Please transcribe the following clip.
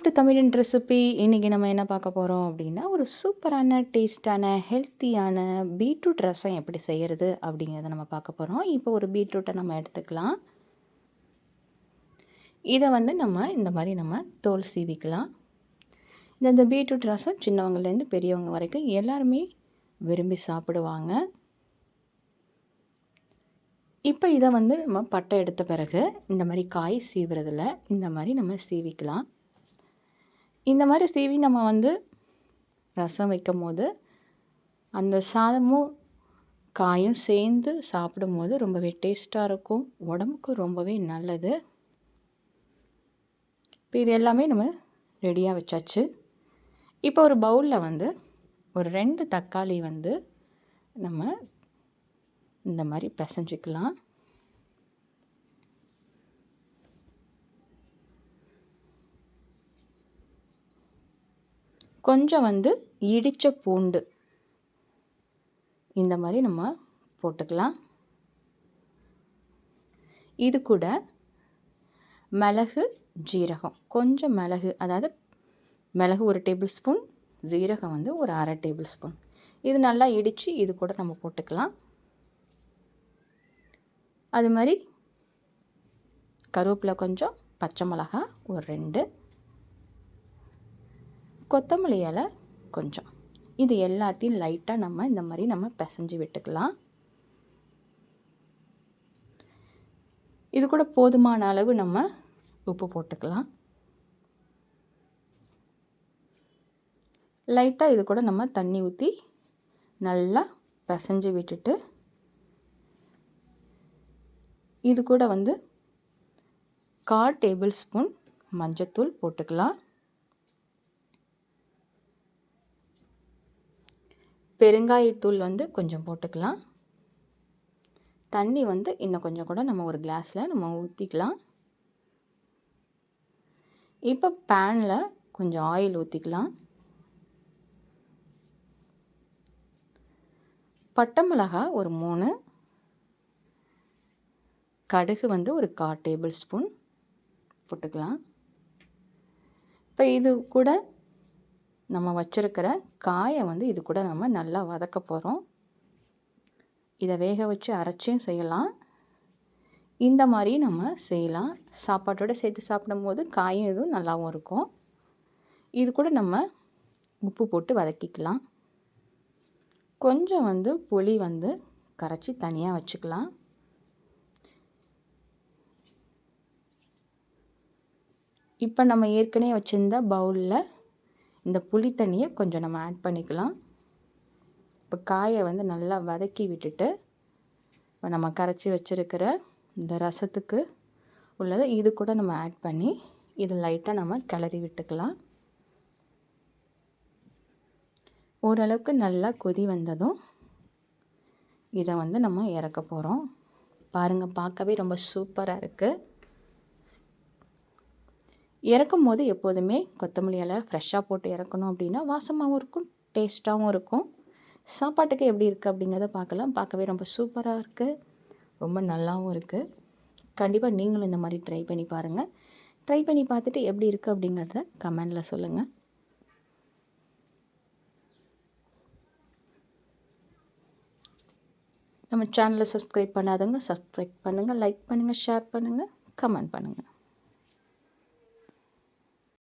To தமிழன் recipe இன்றைக்கி நம்ம என்ன பார்க்க போகிறோம் அப்படின்னா ஒரு சூப்பரான டேஸ்டான ஹெல்த்தியான பீட்ரூட் ரசம் எப்படி செய்கிறது அப்படிங்கிறத நம்ம பார்க்க போகிறோம் இப்போ ஒரு பீட்ரூட்டை நம்ம எடுத்துக்கலாம். இதை வந்து நம்ம இந்த மாதிரி நம்ம தோல் சீவிக்கலாம். இந்த இந்த பீட்ரூட் ரசம் சின்னவங்கலேருந்து பெரியவங்க வரைக்கும் எல்லாருமே விரும்பி சாப்பிடுவாங்க. இப்போ இதை வந்து நம்ம பட்டை எடுத்த பிறகு இந்த மாதிரி காய் சீவுறதில் இந்த மாதிரி நம்ம சீவிக்கலாம். இந்த மாதிரி சீவி நம்ம வந்து ரசம் வைக்கும் போது அந்த சாதமும் காயும் சேர்ந்து சாப்பிடும்போது ரொம்பவே டேஸ்ட்டாக இருக்கும். உடம்புக்கு ரொம்பவே நல்லது. இப்போ இது எல்லாமே நம்ம ரெடியாக வச்சாச்சு. இப்போ ஒரு பவுலில் வந்து ஒரு ரெண்டு தக்காளி வந்து நம்ம இந்த மாதிரி பிசைஞ்சிக்கலாம். கொஞ்சம் வந்து இடித்த பூண்டு. இந்த மாதிரி நம்ம போட்டுக்கலாம். இது கூட மிளகு ஜீரகம். கொஞ்சம் மிளகு அதாவது மிளகு ஒரு டேபிள் ஸ்பூன் ஜீரகம் வந்து ஒரு அரை டேபிள் ஸ்பூன். இது நல்லா இடித்து இது கூட நம்ம போட்டுக்கலாம். அது மாதிரி கருவேப்பிலை கொஞ்சம் பச்சை மிளகா ஒரு ரெண்டு. கொத்தமல்லி இலை கொஞ்சம். இது எல்லாத்தையும் லைட்டாக நம்ம இந்த மாதிரி நம்ம பிசைஞ்சு விட்டுக்கலாம். இது கூட போதுமான அளவு நம்ம உப்பு போட்டுக்கலாம். லைட்டாக இது கூட நம்ம தண்ணி ஊற்றி நல்லா பிசைஞ்சு விட்டுட்டு இது கூட வந்து கால் டேபிள் ஸ்பூன் மஞ்சத்தூள் போட்டுக்கலாம். பெருங்காயத்தூள் வந்து கொஞ்சம் போட்டுக்கலாம். தண்ணி வந்து இன்னும் கொஞ்சம் கூட நம்ம ஒரு கிளாஸில் நம்ம ஊற்றிக்கலாம் இப்போ பேனில் கொஞ்சம் ஆயில் ஊற்றிக்கலாம் பட்டை மிளகா ஒரு மூணு. கடுகு வந்து ஒரு கா டேபிள் ஸ்பூன் போட்டுக்கலாம். இப்போ இது கூட நம்ம வச்சுருக்கிற காயை வந்து இது கூட நம்ம நல்லா வதக்க போகிறோம் இதை வேக வச்சு அரைச்சும் செய்யலாம். இந்த மாதிரி நம்ம செய்யலாம். சாப்பாட்டோடு சேர்த்து சாப்பிடும்போது காயும் இதுவும் நல்லாவும் இருக்கும். இது கூட நம்ம உப்பு போட்டு வதக்கிக்கலாம். கொஞ்சம் வந்து புளி வந்து கரைச்சி தனியாக வச்சுக்கலாம். இப்போ நம்ம ஏற்கனவே வச்சுருந்த பவுலில் இந்த புளி தண்ணியை கொஞ்சம் நம்ம ஆட் பண்ணிக்கலாம். இப்போ காயை வந்து நல்லா வதக்கி விட்டுட்டு இப்போ நம்ம கரைச்சி வச்சுருக்கிற இந்த ரசத்துக்கு உள்ளதை இது கூட நம்ம ஆட் பண்ணி இது லைட்டாக நம்ம கிளறி விட்டுக்கலாம். ஓரளவுக்கு நல்லா கொதி வந்ததும் இதை வந்து நம்ம இறக்க போகிறோம் பாருங்கள் பார்க்கவே ரொம்ப சூப்பராக இருக்குது இறக்கும் போது எப்போதுமே கொத்தமல்லி இலை ஃப்ரெஷ்ஷாக போட்டு இறக்கணும் அப்படின்னா வாசமாகவும் இருக்கும் டேஸ்ட்டாகவும் இருக்கும். சாப்பாட்டுக்கு எப்படி இருக்குது அப்படிங்கிறத பார்க்கலாம். பார்க்கவே ரொம்ப சூப்பராக இருக்குது ரொம்ப நல்லாவும் இருக்குது கண்டிப்பாக நீங்களும் இந்த மாதிரி ட்ரை பண்ணி பாருங்கள் ட்ரை பண்ணி பார்த்துட்டு எப்படி இருக்குது அப்படிங்கிறத கமெண்டில் சொல்லுங்கள் நம்ம சேனலை சப்ஸ்கிரைப் பண்ணாதவங்க சப்ஸ்கிரைப் பண்ணுங்கள் லைக் பண்ணுங்கள் ஷேர் பண்ணுங்கள் கமெண்ட் பண்ணுங்கள்